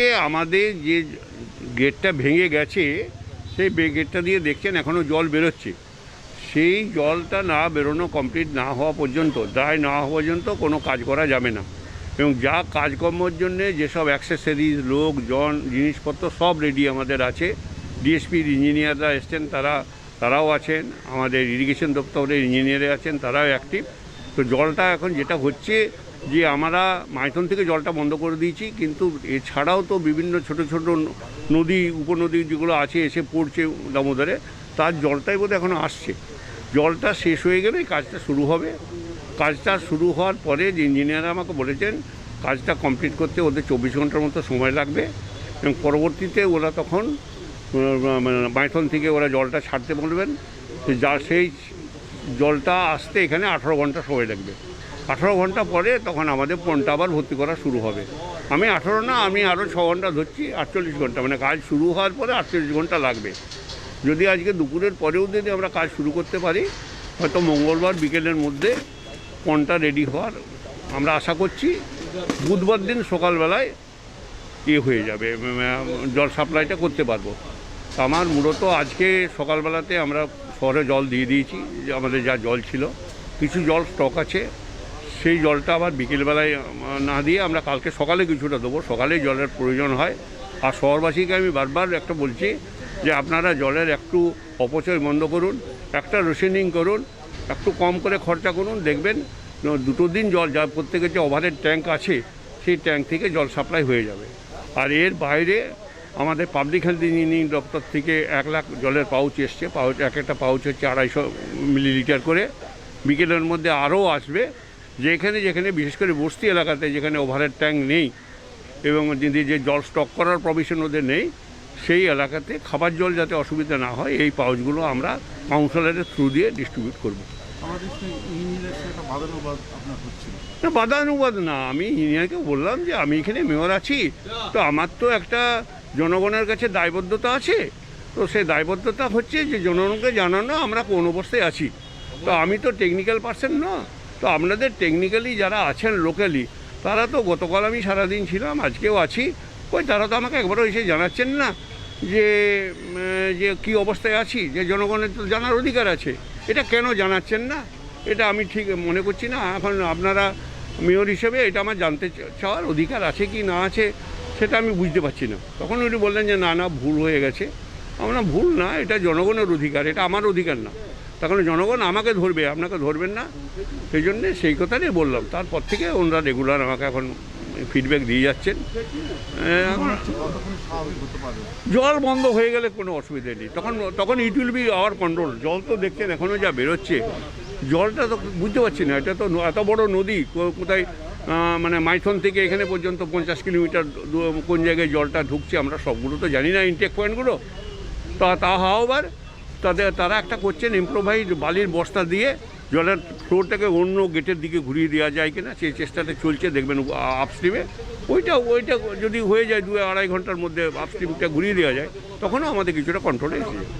আমাদের যে গেটটা ভেঙে গেছে, সেই গেটটা দিয়ে দেখছেন এখনও জল বেরোচ্ছে। সেই জলটা না বেরোনো কমপ্লিট না হওয়া পর্যন্ত ড্রাই না হওয়া পর্যন্ত কোনো কাজ করা যাবে না। এবং যা কাজকর্মের জন্য যেসব অ্যাক্সেসরিজ লোক, জন, জিনিসপত্র সব রেডি আমাদের আছে। ডিএসপির ইঞ্জিনিয়াররা এসছেন, তারা, তারাও আছেন। আমাদের ইরিগেশন দপ্তরের ইঞ্জিনিয়ারে আছেন, তারাও অ্যাক্টিভ তো জলটা এখন যেটা হচ্ছে যে আমরা মাইথন থেকে জলটা বন্ধ করে দিয়েছি, কিন্তু এছাড়াও তো বিভিন্ন ছোট ছোট নদী, উপনদী যেগুলো আছে, এসে পড়ছে দামোদরে, তার জলটাই বোধহয় এখনও আসছে। জলটা শেষ হয়ে গেলে কাজটা শুরু হবে। কাজটা শুরু হওয়ার পরে যে ইঞ্জিনিয়ার আমাকে বলেছেন, কাজটা কমপ্লিট করতে ওদের চব্বিশ ঘণ্টার মতো সময় লাগবে এবং পরবর্তীতে ওরা তখন মাইথন থেকে ওরা জলটা ছাড়তে বলবেন। যা সেই জলটা আসতে এখানে আঠারো ঘণ্টা সময় লাগবে। আঠারো ঘণ্টা পরে তখন আমাদের পণটা আবার ভর্তি করা শুরু হবে। আমি আঠারো না, আমি আরও ছ ঘণ্টা ধরছি, আটচল্লিশ ঘণ্টা। মানে কাজ শুরু হওয়ার পরে আটচল্লিশ ঘণ্টা লাগবে। যদি আজকে দুপুরের পরেও যদি আমরা কাজ শুরু করতে পারি, হয়তো মঙ্গলবার বিকেলের মধ্যে পণটা রেডি হওয়ার আমরা আশা করছি, বুধবার দিন সকালবেলায় ইয়ে হয়ে যাবে জল সাপ্লাইটা করতে পারব। আমার মূলত আজকে সকালবেলাতে আমরা শহরে জল দিয়ে দিয়েছি আমাদের যা জল ছিল, কিছু জল স্টক আছে। সেই জলটা আবার বিকেলবেলায় না দিয়ে আমরা কালকে সকালে কিছুটা দেবো। সকালেই জলের প্রয়োজন হয়। আর শহরবাসীকে আমি বারবার একটা বলছি যে আপনারা জলের একটু অপচয় বন্ধ করুন, একটা রোশনিং করুন, একটু কম করে খরচা করুন। দেখবেন দুটো দিন জল, যা প্রত্যেকের যে ওভারের ট্যাঙ্ক আছে, সেই ট্যাঙ্ক থেকে জল সাপ্লাই হয়ে যাবে। আর এর বাইরে আমাদের পাবলিক হেলথ ইঞ্জিনিয়ারিং দপ্তর থেকে এক লাখ জলের পাউচ এসছে। পাউচ এক একটা পাউচ হচ্ছে আড়াইশো মিলিলিটার করে। বিকেলের মধ্যে আরও আসবে। যেখানে যেখানে বিশেষ করে বস্তি এলাকাতে যেখানে ওভারের ট্যাঙ্ক নেই এবং যদি যে জল স্টক করার প্রভিশন ওদের নেই সেই এলাকাতে খাবার জল যাতে অসুবিধা না হয় এই পাউচগুলো আমরা কাউন্সিলরের থ্রু দিয়ে ডিস্ট্রিবিউট করব। না বাদানুবাদ না। আমি ইঞ্জিনিয়ারকে বললাম যে আমি এখানে মেয়র আছি তো আমার তো একটা জনগণের কাছে দায়বদ্ধতা আছে। তো সেই দায়বদ্ধতা হচ্ছে যে জনগণকে জানানো আমরা কোন অবস্থায় আছি। তো আমি তো টেকনিক্যাল পার্সন না। তো আপনাদের টেকনিক্যালি যারা আছেন লোকালি তারা তো গতকাল আমি সারাদিন ছিলাম, আজকেও আছি। ওই তারা তো আমাকে একবারও এসে জানাচ্ছেন না যে যে কী অবস্থায় আছি, যে জনগণের তো জানার অধিকার আছে। এটা কেন জানাচ্ছেন না? এটা আমি ঠিক মনে করছি না। এখন আপনারা মেয়র হিসেবে এটা আমার জানতে চাওয়ার অধিকার আছে কি না আছে, সেটা আমি বুঝতে পারছি না। তখন উনি বললেন যে, না না, ভুল হয়ে গেছে। আমরা ভুল না, এটা জনগণের অধিকার, এটা আমার অধিকার না। তখন জনগণ আমাকে ধরবে আপনাকে ধরবেন না। সেই জন্যে সেই কথাটাই বললাম। তারপর থেকে ওনারা রেগুলার আমাকে এখন ফিডব্যাক দিয়ে যাচ্ছেন। জল বন্ধ হয়ে গেলে কোনো অসুবিধা নেই। তখন তখন it will be our control জল তো দেখছেন এখনও যা বেরোচ্ছে। জলটা তো বুঝতে পারছি না। এটা তো এত বড় নদী কোথায় মানে মাইথন থেকে এখানে পর্যন্ত পঞ্চাশ কিলোমিটার কোন জায়গায় জলটা ঢুকছে আমরা সবগুলো তো জানি না ইনটেক পয়েন্টগুলো তা তা হাওয়াবার তাদের, তারা একটা করছেন ইম্প্রোভাইজ বালির বস্তা দিয়ে, জলের ফ্লোরটাকে অন্য গেটের দিকে ঘুরিয়ে দেওয়া যায় কিনা, সেই চেষ্টাটা চলছে, দেখবেন আপস্ট্রিমে ওইটা ওইটা যদি হয়ে যায় দু আড়াই ঘণ্টার মধ্যে আপস্ট্রিমটা ঘুরিয়ে দেওয়া যায়, তখনও আমাদের কিছুটা কন্ট্রোলে এসে যাবে